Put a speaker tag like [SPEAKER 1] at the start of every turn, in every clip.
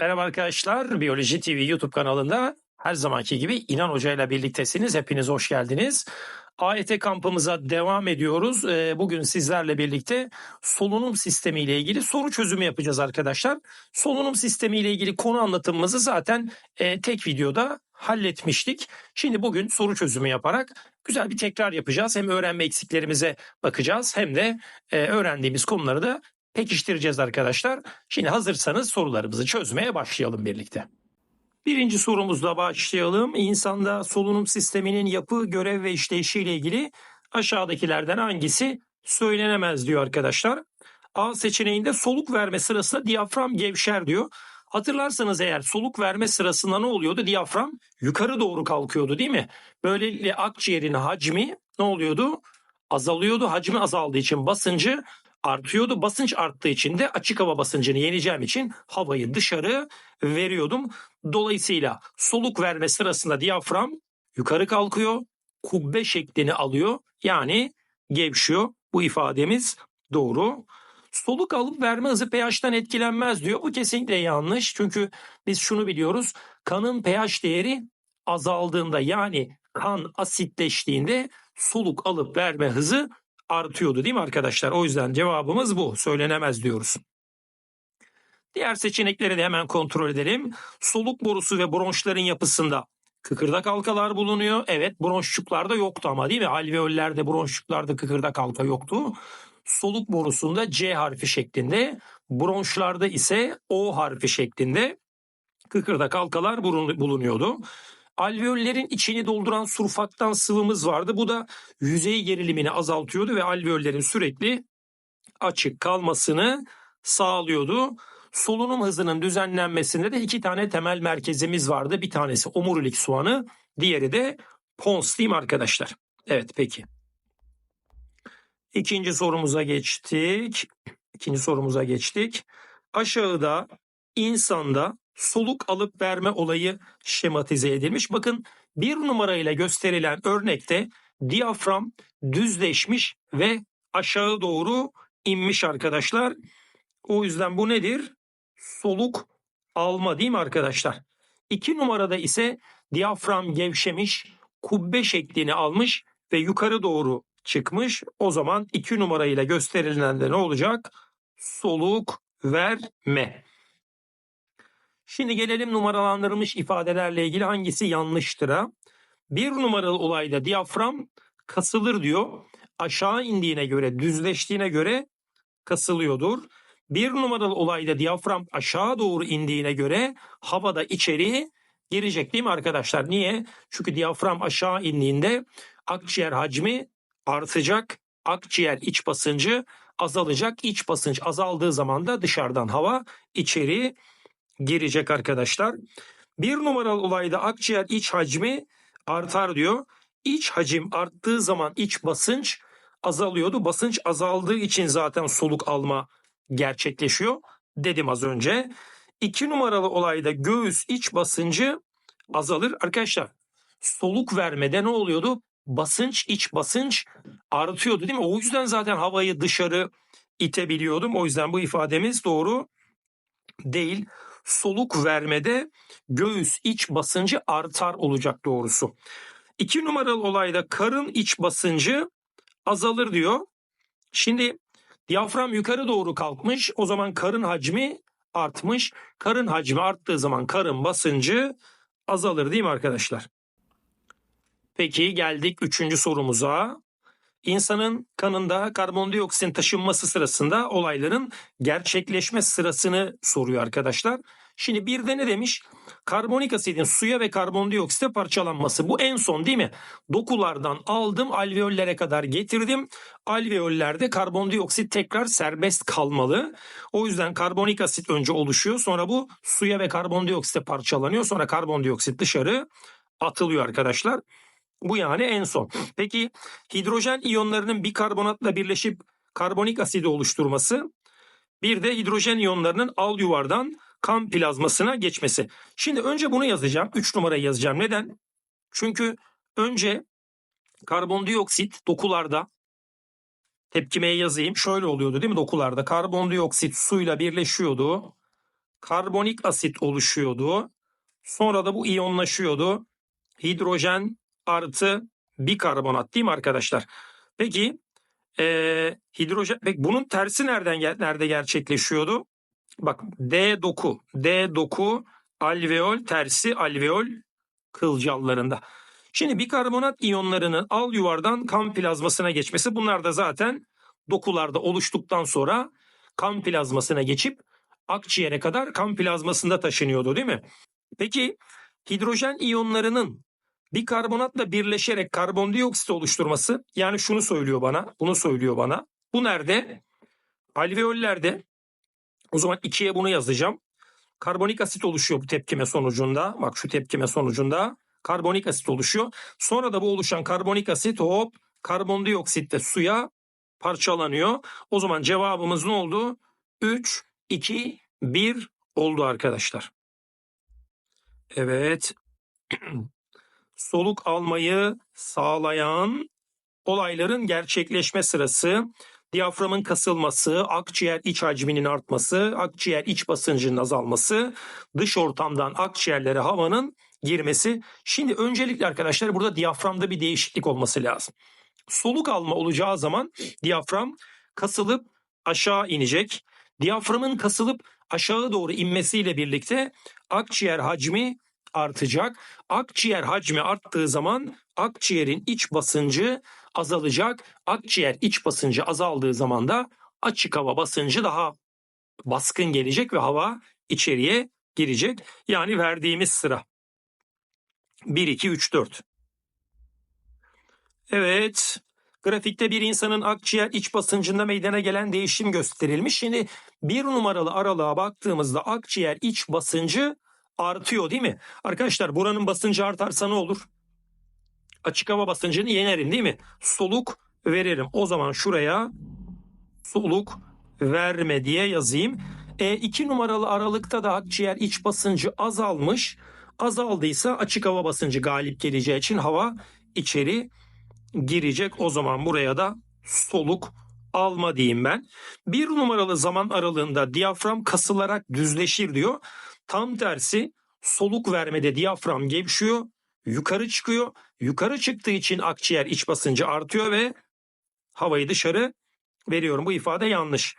[SPEAKER 1] Merhaba arkadaşlar, Biyoloji TV YouTube kanalında her zamanki gibi İnan Hoca ile birliktesiniz. Hepiniz hoş geldiniz. AYT kampımıza devam ediyoruz. Ee, Bugün sizlerle birlikte solunum sistemi ile ilgili soru çözümü yapacağız arkadaşlar. Solunum sistemi ile ilgili konu anlatımımızı zaten e, tek videoda halletmiştik. Şimdi bugün soru çözümü yaparak güzel bir tekrar yapacağız. Hem öğrenme eksiklerimize bakacağız hem de e, öğrendiğimiz konuları da pekiştireceğiz arkadaşlar. Şimdi hazırsanız sorularımızı çözmeye başlayalım birlikte. Birinci sorumuzla başlayalım. İnsanda solunum sisteminin yapı, görev ve işleyişi ile ilgili aşağıdakilerden hangisi söylenemez diyor arkadaşlar. A seçeneğinde soluk verme sırasında diyafram gevşer diyor. Hatırlarsanız eğer soluk verme sırasında ne oluyordu? Diyafram yukarı doğru kalkıyordu değil mi? Böylelikle akciğerin hacmi ne oluyordu? Azalıyordu. Hacmi azaldığı için basıncı artıyordu. Basınç arttığı için de açık hava basıncını yeneceğim için havayı dışarı veriyordum. Dolayısıyla soluk verme sırasında diyafram yukarı kalkıyor, kubbe şeklini alıyor. Yani gevşiyor. Bu ifademiz doğru. Soluk alıp verme hızı pH'ten etkilenmez diyor. Bu kesinlikle yanlış. Çünkü biz şunu biliyoruz. Kanın pH değeri azaldığında yani kan asitleştiğinde soluk alıp verme hızı artıyordu değil mi arkadaşlar? O yüzden cevabımız bu. Söylenemez diyoruz. Diğer seçenekleri de hemen kontrol edelim. Soluk borusu ve bronşların yapısında kıkırdak halkalar bulunuyor. Evet bronşçuklarda yoktu ama değil mi? Alveollerde bronşçuklarda kıkırdak halka yoktu. Soluk borusunda C harfi şeklinde, bronşlarda ise O harfi şeklinde kıkırdak halkalar bulunuyordu. Alveollerin içini dolduran surfaktan sıvımız vardı. Bu da yüzey gerilimini azaltıyordu ve alveollerin sürekli açık kalmasını sağlıyordu. Solunum hızının düzenlenmesinde de iki tane temel merkezimiz vardı. Bir tanesi omurilik soğanı, diğeri de pons değil mi arkadaşlar? Evet peki. İkinci sorumuza geçtik. İkinci sorumuza geçtik. Aşağıda insanda soluk alıp verme olayı şematize edilmiş. Bakın bir numarayla gösterilen örnekte diyafram düzleşmiş ve aşağı doğru inmiş arkadaşlar. O yüzden bu nedir? Soluk alma değil mi arkadaşlar? İki numarada ise diyafram gevşemiş, kubbe şeklini almış ve yukarı doğru çıkmış. O zaman iki numarayla gösterilen de ne olacak? Soluk verme. Şimdi gelelim numaralandırılmış ifadelerle ilgili hangisi yanlıştır Bir numaralı olayda diyafram kasılır diyor. Aşağı indiğine göre, düzleştiğine göre kasılıyordur. Bir numaralı olayda diyafram aşağı doğru indiğine göre havada içeri girecek değil mi arkadaşlar? Niye? Çünkü diyafram aşağı indiğinde akciğer hacmi artacak. Akciğer iç basıncı azalacak. İç basınç azaldığı zaman da dışarıdan hava içeri girecek arkadaşlar. Bir numaralı olayda akciğer iç hacmi artar diyor. İç hacim arttığı zaman iç basınç azalıyordu. Basınç azaldığı için zaten soluk alma gerçekleşiyor dedim az önce. İki numaralı olayda göğüs iç basıncı azalır. Arkadaşlar soluk vermede ne oluyordu? Basınç iç basınç artıyordu değil mi? O yüzden zaten havayı dışarı itebiliyordum. O yüzden bu ifademiz doğru değil soluk vermede göğüs iç basıncı artar olacak doğrusu. İki numaralı olayda karın iç basıncı azalır diyor. Şimdi diyafram yukarı doğru kalkmış o zaman karın hacmi artmış. Karın hacmi arttığı zaman karın basıncı azalır değil mi arkadaşlar? Peki geldik üçüncü sorumuza. İnsanın kanında karbondioksit taşınması sırasında olayların gerçekleşme sırasını soruyor arkadaşlar. Şimdi bir de ne demiş? Karbonik asidin suya ve karbondioksite parçalanması. Bu en son değil mi? Dokulardan aldım alveollere kadar getirdim. Alveollerde karbondioksit tekrar serbest kalmalı. O yüzden karbonik asit önce oluşuyor. Sonra bu suya ve karbondioksite parçalanıyor. Sonra karbondioksit dışarı atılıyor arkadaşlar. Bu yani en son. Peki hidrojen iyonlarının bir karbonatla birleşip karbonik asidi oluşturması bir de hidrojen iyonlarının al yuvardan kan plazmasına geçmesi. Şimdi önce bunu yazacağım. 3 numarayı yazacağım. Neden? Çünkü önce karbondioksit dokularda tepkimeye yazayım. Şöyle oluyordu değil mi dokularda? Karbondioksit suyla birleşiyordu. karbonik asit oluşuyordu. Sonra da bu iyonlaşıyordu. Hidrojen artı bikarbonat değil mi arkadaşlar? Peki ee, hidrojen peki bunun tersi nereden nerede gerçekleşiyordu? Bak D doku. D doku alveol tersi alveol kılcallarında. Şimdi bikarbonat iyonlarının al yuvardan kan plazmasına geçmesi bunlar da zaten dokularda oluştuktan sonra kan plazmasına geçip akciğere kadar kan plazmasında taşınıyordu değil mi? Peki hidrojen iyonlarının bikarbonatla birleşerek karbondioksit oluşturması yani şunu söylüyor bana, bunu söylüyor bana. Bu nerede? Alveollerde. O zaman ikiye bunu yazacağım. Karbonik asit oluşuyor bu tepkime sonucunda. Bak şu tepkime sonucunda karbonik asit oluşuyor. Sonra da bu oluşan karbonik asit hop karbondioksit ve suya parçalanıyor. O zaman cevabımız ne oldu? 3, 2, 1 oldu arkadaşlar. Evet. Soluk almayı sağlayan olayların gerçekleşme sırası, diyaframın kasılması, akciğer iç hacminin artması, akciğer iç basıncının azalması, dış ortamdan akciğerlere havanın girmesi. Şimdi öncelikle arkadaşlar burada diyaframda bir değişiklik olması lazım. Soluk alma olacağı zaman diyafram kasılıp aşağı inecek. Diyaframın kasılıp aşağı doğru inmesiyle birlikte akciğer hacmi artacak. Akciğer hacmi arttığı zaman akciğerin iç basıncı azalacak. Akciğer iç basıncı azaldığı zaman da açık hava basıncı daha baskın gelecek ve hava içeriye girecek. Yani verdiğimiz sıra. 1, 2, 3, 4. Evet. Grafikte bir insanın akciğer iç basıncında meydana gelen değişim gösterilmiş. Şimdi bir numaralı aralığa baktığımızda akciğer iç basıncı artıyor değil mi? Arkadaşlar buranın basıncı artarsa ne olur? Açık hava basıncını yenerim değil mi? Soluk veririm. O zaman şuraya soluk verme diye yazayım. E, iki numaralı aralıkta da akciğer iç basıncı azalmış. Azaldıysa açık hava basıncı galip geleceği için hava içeri girecek. O zaman buraya da soluk alma diyeyim ben. Bir numaralı zaman aralığında diyafram kasılarak düzleşir diyor. Tam tersi soluk vermede diyafram gevşiyor, yukarı çıkıyor. Yukarı çıktığı için akciğer iç basıncı artıyor ve havayı dışarı veriyorum. Bu ifade yanlış.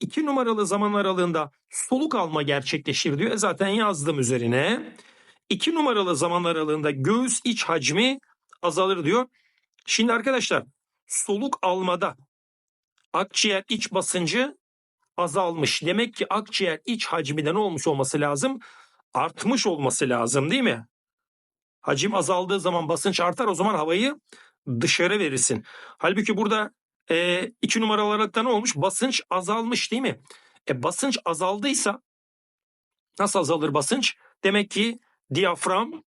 [SPEAKER 1] İki numaralı zaman aralığında soluk alma gerçekleşir diyor. E zaten yazdım üzerine. İki numaralı zaman aralığında göğüs iç hacmi azalır diyor. Şimdi arkadaşlar soluk almada akciğer iç basıncı azalmış. Demek ki akciğer iç hacmi olmuş olması lazım? Artmış olması lazım değil mi? Hacim azaldığı zaman basınç artar o zaman havayı dışarı verirsin. Halbuki burada e, iki numaralı aralıkta ne olmuş? Basınç azalmış değil mi? E, basınç azaldıysa nasıl azalır basınç? Demek ki diyafram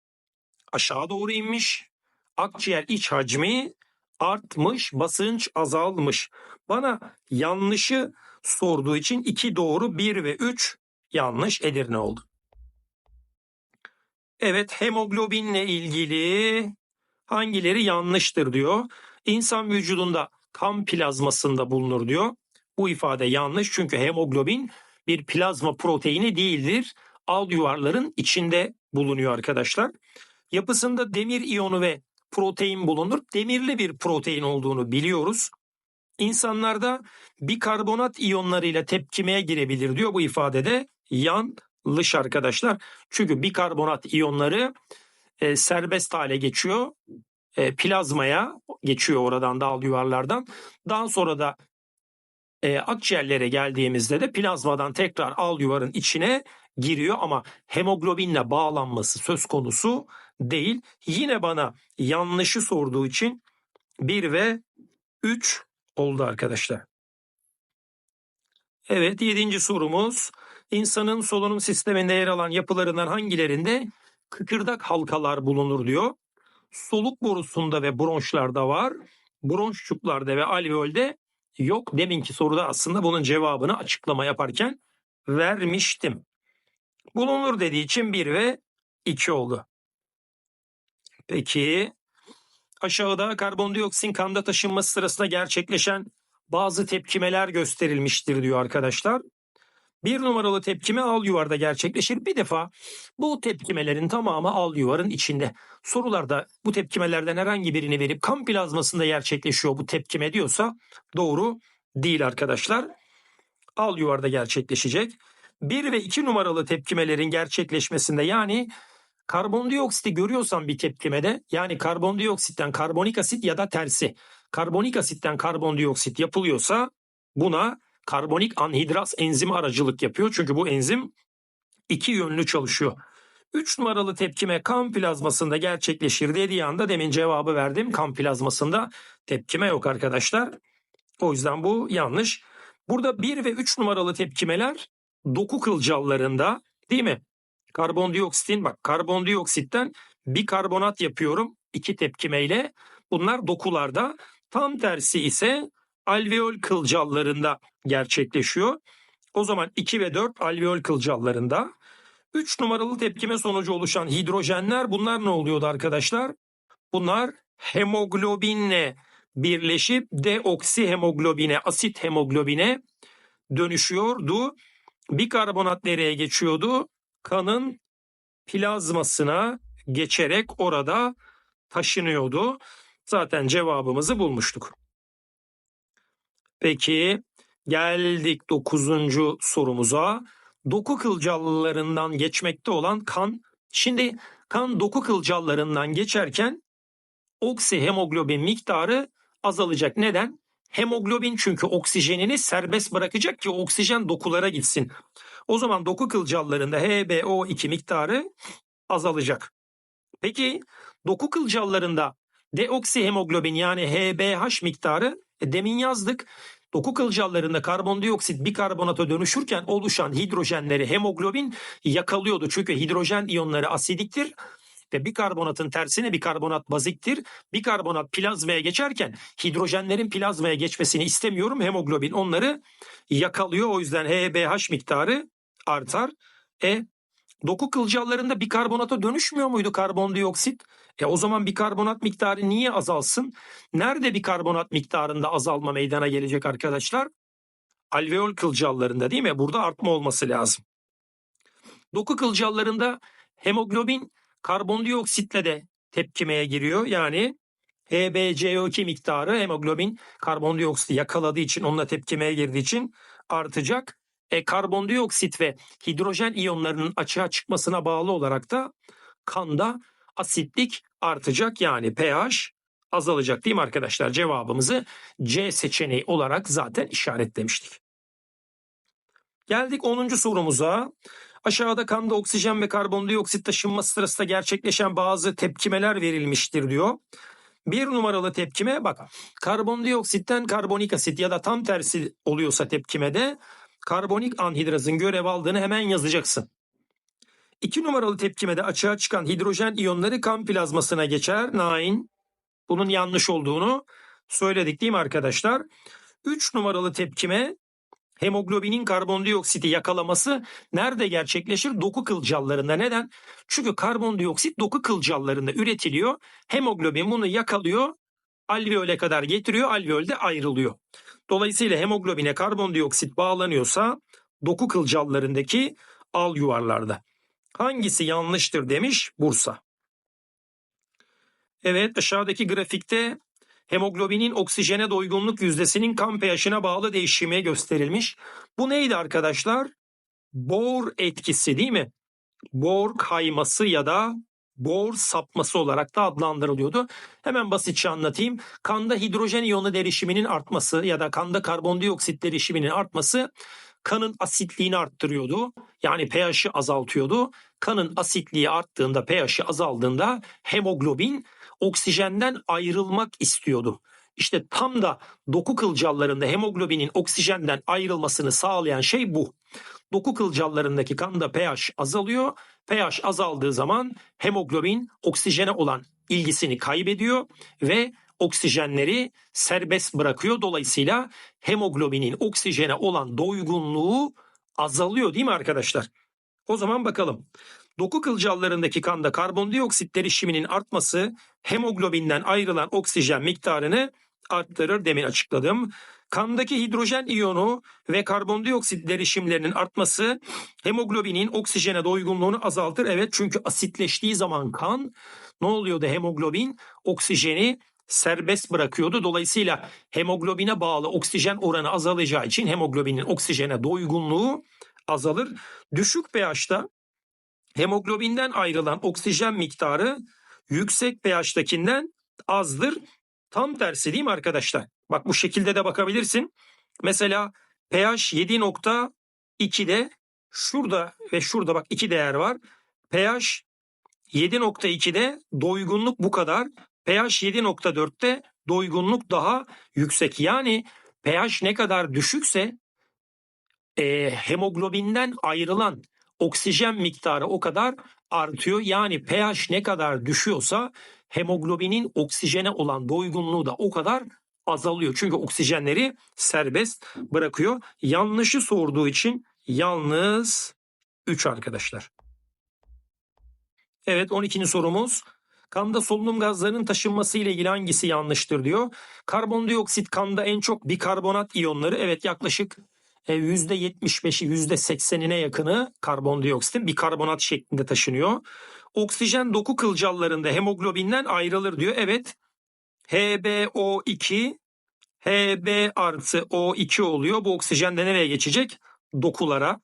[SPEAKER 1] aşağı doğru inmiş. Akciğer iç hacmi artmış, basınç azalmış. Bana yanlışı sorduğu için 2 doğru 1 ve 3 yanlış Edirne oldu. Evet hemoglobinle ilgili hangileri yanlıştır diyor. İnsan vücudunda kan plazmasında bulunur diyor. Bu ifade yanlış çünkü hemoglobin bir plazma proteini değildir. Al yuvarların içinde bulunuyor arkadaşlar. Yapısında demir iyonu ve protein bulunur. Demirli bir protein olduğunu biliyoruz. İnsanlarda bikarbonat iyonlarıyla tepkimeye girebilir diyor bu ifadede. Yanlış arkadaşlar. Çünkü bikarbonat iyonları e, serbest hale geçiyor. E, plazmaya geçiyor oradan dal yuvarlardan. Daha sonra da e, akciğerlere geldiğimizde de plazmadan tekrar al yuvarın içine giriyor ama hemoglobinle bağlanması söz konusu değil. Yine bana yanlışı sorduğu için 1 ve 3 oldu arkadaşlar. Evet yedinci sorumuz. İnsanın solunum sisteminde yer alan yapılarından hangilerinde kıkırdak halkalar bulunur diyor. Soluk borusunda ve bronşlarda var. Bronşçuklarda ve alveolde yok. Deminki soruda aslında bunun cevabını açıklama yaparken vermiştim. Bulunur dediği için 1 ve 2 oldu. Peki aşağıda karbondioksin kanda taşınması sırasında gerçekleşen bazı tepkimeler gösterilmiştir diyor arkadaşlar. Bir numaralı tepkime al yuvarda gerçekleşir. Bir defa bu tepkimelerin tamamı al yuvarın içinde. Sorularda bu tepkimelerden herhangi birini verip kan plazmasında gerçekleşiyor bu tepkime diyorsa doğru değil arkadaşlar. Al yuvarda gerçekleşecek. 1 ve 2 numaralı tepkimelerin gerçekleşmesinde yani karbondioksiti görüyorsan bir tepkimede yani karbondioksitten karbonik asit ya da tersi karbonik asitten karbondioksit yapılıyorsa buna karbonik anhidraz enzimi aracılık yapıyor. Çünkü bu enzim iki yönlü çalışıyor. 3 numaralı tepkime kan plazmasında gerçekleşir dediği anda demin cevabı verdim. Kan plazmasında tepkime yok arkadaşlar. O yüzden bu yanlış. Burada 1 ve 3 numaralı tepkimeler doku kılcallarında değil mi? Karbondioksitin bak karbondioksitten bir karbonat yapıyorum iki tepkimeyle. Bunlar dokularda. Tam tersi ise alveol kılcallarında gerçekleşiyor. O zaman 2 ve 4 alveol kılcallarında. 3 numaralı tepkime sonucu oluşan hidrojenler bunlar ne oluyordu arkadaşlar? Bunlar hemoglobinle birleşip deoksihemoglobine, asit hemoglobine dönüşüyordu. Bir karbonat nereye geçiyordu? Kanın plazmasına geçerek orada taşınıyordu. Zaten cevabımızı bulmuştuk. Peki geldik dokuzuncu sorumuza. Doku kılcallarından geçmekte olan kan. Şimdi kan doku kılcallarından geçerken oksihemoglobin miktarı azalacak. Neden? Hemoglobin çünkü oksijenini serbest bırakacak ki oksijen dokulara gitsin. O zaman doku kılcallarında HbO2 miktarı azalacak. Peki doku kılcallarında deoksihemoglobin yani HbH miktarı e, demin yazdık. Doku kılcallarında karbondioksit bikarbonata dönüşürken oluşan hidrojenleri hemoglobin yakalıyordu. Çünkü hidrojen iyonları asidiktir ve bikarbonatın tersine bikarbonat baziktir. Bikarbonat plazmaya geçerken hidrojenlerin plazmaya geçmesini istemiyorum. Hemoglobin onları yakalıyor. O yüzden HbH miktarı artar. E doku kılcallarında bikarbonata dönüşmüyor muydu karbondioksit? E o zaman bikarbonat miktarı niye azalsın? Nerede bikarbonat miktarında azalma meydana gelecek arkadaşlar? Alveol kılcallarında değil mi? Burada artma olması lazım. Doku kılcallarında hemoglobin karbondioksitle de tepkimeye giriyor. Yani HbCO2 miktarı hemoglobin karbondioksiti yakaladığı için onunla tepkimeye girdiği için artacak. E, karbondioksit ve hidrojen iyonlarının açığa çıkmasına bağlı olarak da kanda asitlik artacak yani pH azalacak değil mi arkadaşlar? Cevabımızı C seçeneği olarak zaten işaretlemiştik. Geldik 10. sorumuza. Aşağıda kanda oksijen ve karbondioksit taşınması sırasında gerçekleşen bazı tepkimeler verilmiştir diyor. Bir numaralı tepkime bak karbondioksitten karbonik asit ya da tam tersi oluyorsa tepkimede karbonik anhidrazın görev aldığını hemen yazacaksın. İki numaralı tepkimede açığa çıkan hidrojen iyonları kan plazmasına geçer. Nine. Bunun yanlış olduğunu söyledik değil mi arkadaşlar? Üç numaralı tepkime hemoglobinin karbondioksiti yakalaması nerede gerçekleşir? Doku kılcallarında. Neden? Çünkü karbondioksit doku kılcallarında üretiliyor. Hemoglobin bunu yakalıyor. Alveole kadar getiriyor. Alveolde ayrılıyor. Dolayısıyla hemoglobine karbondioksit bağlanıyorsa doku kılcallarındaki al yuvarlarda. Hangisi yanlıştır demiş Bursa. Evet aşağıdaki grafikte hemoglobinin oksijene doygunluk yüzdesinin kan pH'ine bağlı değişimi gösterilmiş. Bu neydi arkadaşlar? Bohr etkisi değil mi? Bohr kayması ya da Bohr sapması olarak da adlandırılıyordu. Hemen basitçe anlatayım. Kanda hidrojen iyonu derişiminin artması ya da kanda karbondioksit derişiminin artması kanın asitliğini arttırıyordu. Yani pH'i azaltıyordu. Kanın asitliği arttığında, pH'i azaldığında hemoglobin oksijenden ayrılmak istiyordu. İşte tam da doku kılcallarında hemoglobinin oksijenden ayrılmasını sağlayan şey bu. Doku kılcallarındaki kanda pH azalıyor. pH azaldığı zaman hemoglobin oksijene olan ilgisini kaybediyor ve oksijenleri serbest bırakıyor. Dolayısıyla hemoglobinin oksijene olan doygunluğu azalıyor değil mi arkadaşlar? O zaman bakalım. Doku kılcallarındaki kanda karbondioksit derişiminin artması hemoglobinden ayrılan oksijen miktarını arttırır demin açıkladım. Kandaki hidrojen iyonu ve karbondioksit derişimlerinin artması hemoglobinin oksijene doygunluğunu azaltır. Evet çünkü asitleştiği zaman kan ne oluyordu hemoglobin oksijeni serbest bırakıyordu. Dolayısıyla hemoglobine bağlı oksijen oranı azalacağı için hemoglobinin oksijene doygunluğu azalır. Düşük pH'ta hemoglobinden ayrılan oksijen miktarı yüksek pH'takinden azdır. Tam tersi değil mi arkadaşlar? Bak bu şekilde de bakabilirsin. Mesela pH 7.2'de şurada ve şurada bak iki değer var. pH 7.2'de doygunluk bu kadar. pH 7.4'te doygunluk daha yüksek. Yani pH ne kadar düşükse e, hemoglobinden ayrılan oksijen miktarı o kadar artıyor. Yani pH ne kadar düşüyorsa hemoglobinin oksijene olan doygunluğu da o kadar azalıyor. Çünkü oksijenleri serbest bırakıyor. Yanlışı sorduğu için yalnız 3 arkadaşlar. Evet 12. sorumuz. Kanda solunum gazlarının taşınması ile ilgili hangisi yanlıştır diyor. Karbondioksit kanda en çok bikarbonat iyonları evet yaklaşık %75'i e, %80'ine yakını karbondioksitin bikarbonat şeklinde taşınıyor. Oksijen doku kılcallarında hemoglobinden ayrılır diyor. Evet HBO2 Hb artı O2 oluyor. Bu oksijen de nereye geçecek? Dokulara,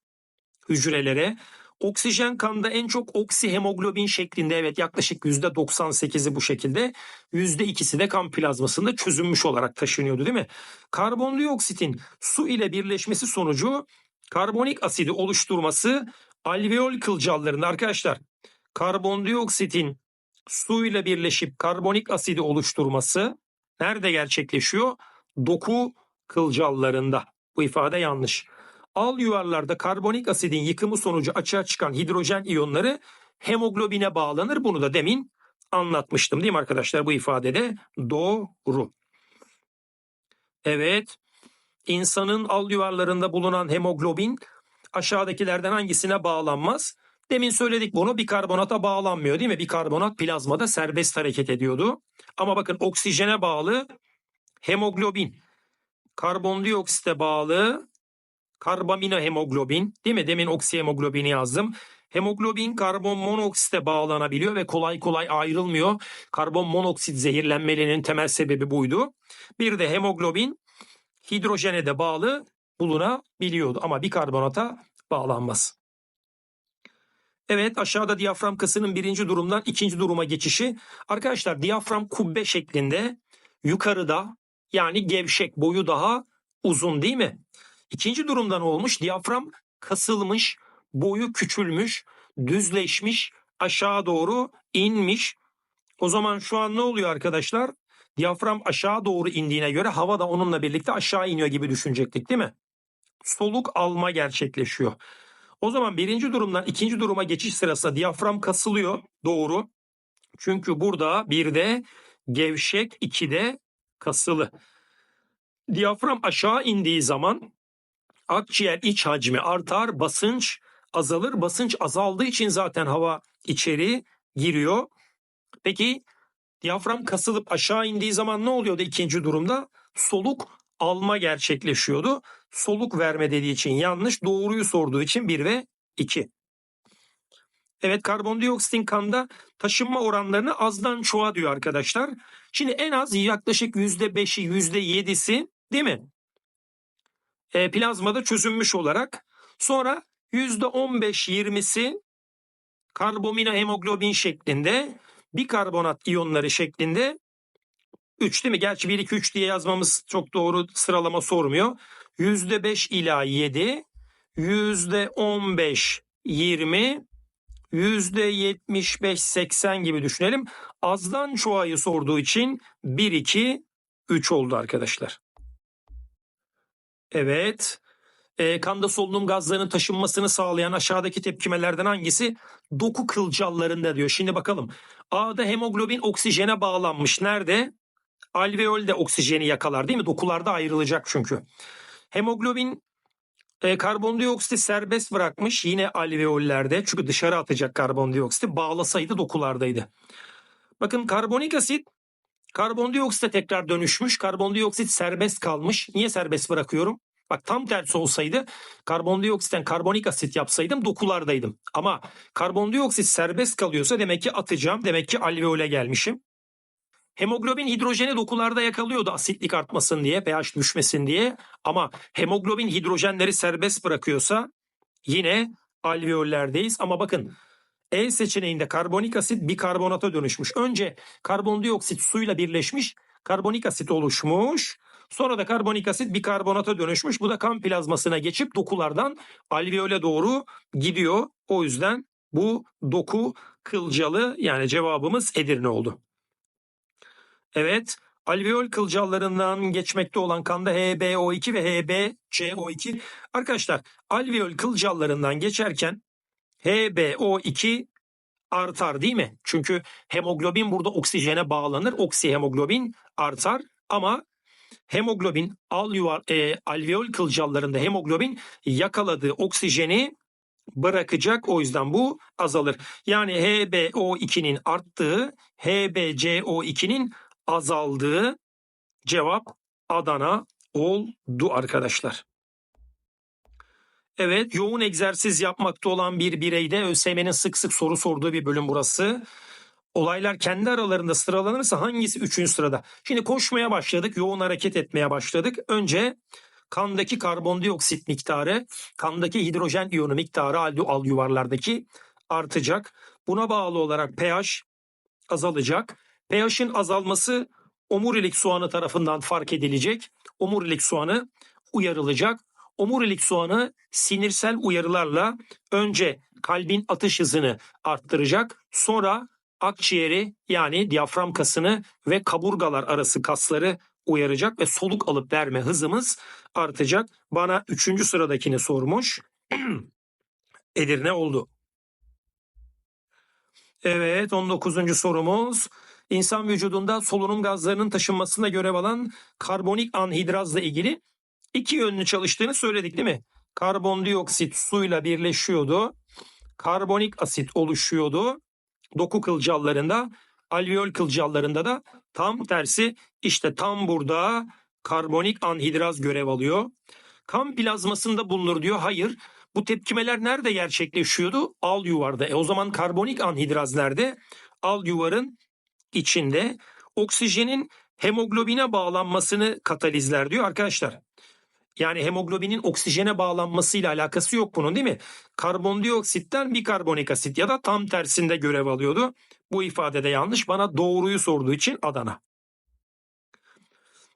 [SPEAKER 1] hücrelere. Oksijen kanda en çok oksihemoglobin şeklinde evet yaklaşık %98'i bu şekilde. %2'si de kan plazmasında çözünmüş olarak taşınıyordu değil mi? Karbondioksitin su ile birleşmesi sonucu karbonik asidi oluşturması alveol kılcallarında arkadaşlar karbondioksitin su ile birleşip karbonik asidi oluşturması nerede gerçekleşiyor? Doku kılcallarında. Bu ifade yanlış. Al yuvarlarda karbonik asidin yıkımı sonucu açığa çıkan hidrojen iyonları hemoglobine bağlanır. Bunu da demin anlatmıştım değil mi arkadaşlar? Bu ifadede doğru. Evet. İnsanın al yuvarlarında bulunan hemoglobin aşağıdakilerden hangisine bağlanmaz? Demin söyledik bunu bir karbonata bağlanmıyor değil mi? Bir karbonat plazmada serbest hareket ediyordu. Ama bakın oksijene bağlı hemoglobin, karbondioksite bağlı karbamino hemoglobin değil mi? Demin oksihemoglobini yazdım. Hemoglobin karbon monoksite bağlanabiliyor ve kolay kolay ayrılmıyor. Karbon monoksit zehirlenmelerinin temel sebebi buydu. Bir de hemoglobin hidrojene de bağlı bulunabiliyordu ama bikarbonata bağlanmaz. Evet aşağıda diyafram kasının birinci durumdan ikinci duruma geçişi. Arkadaşlar diyafram kubbe şeklinde yukarıda yani gevşek boyu daha uzun değil mi? İkinci durumda ne olmuş? Diyafram kasılmış, boyu küçülmüş, düzleşmiş, aşağı doğru inmiş. O zaman şu an ne oluyor arkadaşlar? Diyafram aşağı doğru indiğine göre hava da onunla birlikte aşağı iniyor gibi düşünecektik değil mi? Soluk alma gerçekleşiyor. O zaman birinci durumdan ikinci duruma geçiş sırasında diyafram kasılıyor. Doğru. Çünkü burada bir de gevşek, iki de kasılı. Diyafram aşağı indiği zaman akciğer iç hacmi artar, basınç azalır. Basınç azaldığı için zaten hava içeri giriyor. Peki diyafram kasılıp aşağı indiği zaman ne oluyordu ikinci durumda? Soluk alma gerçekleşiyordu. Soluk verme dediği için yanlış, doğruyu sorduğu için 1 ve 2. Evet karbondioksitin kanda taşınma oranlarını azdan çoğa diyor arkadaşlar. Şimdi en az yaklaşık %5'i %7'si değil mi? E, plazmada çözünmüş olarak. Sonra %15-20'si karbomino hemoglobin şeklinde bikarbonat iyonları şeklinde 3 değil mi? Gerçi 1, 2, 3 diye yazmamız çok doğru sıralama sormuyor. %5 ila 7, %15, 20, %75-80 gibi düşünelim. Azdan çoğayı sorduğu için 1, 2, 3 oldu arkadaşlar. Evet. E, kanda solunum gazlarının taşınmasını sağlayan aşağıdaki tepkimelerden hangisi? Doku kılcallarında diyor. Şimdi bakalım. A'da hemoglobin oksijene bağlanmış. Nerede? Alveol de oksijeni yakalar değil mi? Dokularda ayrılacak çünkü. Hemoglobin e, karbondioksiti serbest bırakmış yine alveollerde. Çünkü dışarı atacak karbondioksiti. Bağlasaydı dokulardaydı. Bakın karbonik asit Karbondioksit tekrar dönüşmüş. Karbondioksit serbest kalmış. Niye serbest bırakıyorum? Bak tam tersi olsaydı karbondioksitten karbonik asit yapsaydım dokulardaydım. Ama karbondioksit serbest kalıyorsa demek ki atacağım. Demek ki alveole gelmişim. Hemoglobin hidrojeni dokularda yakalıyordu asitlik artmasın diye, pH düşmesin diye. Ama hemoglobin hidrojenleri serbest bırakıyorsa yine alveollerdeyiz. Ama bakın E seçeneğinde karbonik asit bikarbonata dönüşmüş. Önce karbondioksit suyla birleşmiş, karbonik asit oluşmuş. Sonra da karbonik asit bikarbonata dönüşmüş. Bu da kan plazmasına geçip dokulardan alveole doğru gidiyor. O yüzden bu doku kılcalı yani cevabımız Edirne oldu. Evet, alveol kılcallarından geçmekte olan kanda HbO2 ve HbCO2. Arkadaşlar, alveol kılcallarından geçerken HbO2 artar değil mi? Çünkü hemoglobin burada oksijene bağlanır. Oksihemoglobin artar ama hemoglobin e, alveol kılcallarında hemoglobin yakaladığı oksijeni bırakacak. O yüzden bu azalır. Yani HbO2'nin arttığı, HbCO2'nin azaldığı cevap Adana oldu arkadaşlar. Evet yoğun egzersiz yapmakta olan bir bireyde ÖSYM'nin sık sık soru sorduğu bir bölüm burası. Olaylar kendi aralarında sıralanırsa hangisi üçüncü sırada? Şimdi koşmaya başladık, yoğun hareket etmeye başladık. Önce kandaki karbondioksit miktarı, kandaki hidrojen iyonu miktarı al yuvarlardaki artacak. Buna bağlı olarak pH azalacak. pH'in azalması omurilik soğanı tarafından fark edilecek. Omurilik soğanı uyarılacak. Omurilik soğanı sinirsel uyarılarla önce kalbin atış hızını arttıracak. Sonra akciğeri yani diyafram kasını ve kaburgalar arası kasları uyaracak ve soluk alıp verme hızımız artacak. Bana üçüncü sıradakini sormuş. Edirne oldu. Evet 19. sorumuz. İnsan vücudunda solunum gazlarının taşınmasında görev alan karbonik anhidrazla ilgili iki yönlü çalıştığını söyledik değil mi? Karbondioksit suyla birleşiyordu. Karbonik asit oluşuyordu. Doku kılcallarında, alveol kılcallarında da tam tersi işte tam burada karbonik anhidraz görev alıyor. Kan plazmasında bulunur diyor. Hayır. Bu tepkimeler nerede gerçekleşiyordu? Al yuvarda. E o zaman karbonik anhidraz nerede? Al yuvarın içinde oksijenin hemoglobine bağlanmasını katalizler diyor arkadaşlar. Yani hemoglobinin oksijene bağlanmasıyla alakası yok bunun değil mi? Karbondioksitten bir karbonik asit ya da tam tersinde görev alıyordu. Bu ifade de yanlış. Bana doğruyu sorduğu için Adana.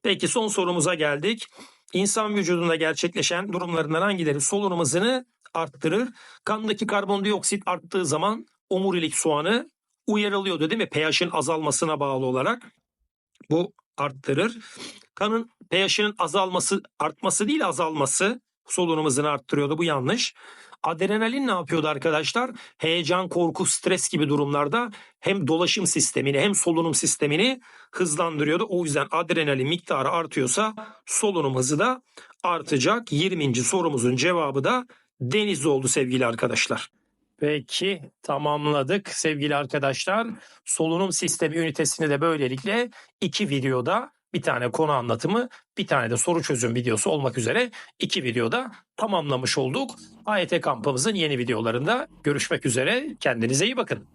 [SPEAKER 1] Peki son sorumuza geldik. İnsan vücudunda gerçekleşen durumlarından hangileri solunum hızını arttırır? Kandaki karbondioksit arttığı zaman omurilik soğanı uyarılıyordu değil mi? pH'in azalmasına bağlı olarak. Bu arttırır. Kanın pH'inin azalması, artması değil azalması solunum arttırıyordu. Bu yanlış. Adrenalin ne yapıyordu arkadaşlar? Heyecan, korku, stres gibi durumlarda hem dolaşım sistemini hem solunum sistemini hızlandırıyordu. O yüzden adrenalin miktarı artıyorsa solunum hızı da artacak. 20. sorumuzun cevabı da deniz oldu sevgili arkadaşlar. Peki tamamladık sevgili arkadaşlar. Solunum sistemi ünitesini de böylelikle iki videoda bir tane konu anlatımı, bir tane de soru çözüm videosu olmak üzere iki videoda tamamlamış olduk. AYT kampımızın yeni videolarında görüşmek üzere. Kendinize iyi bakın.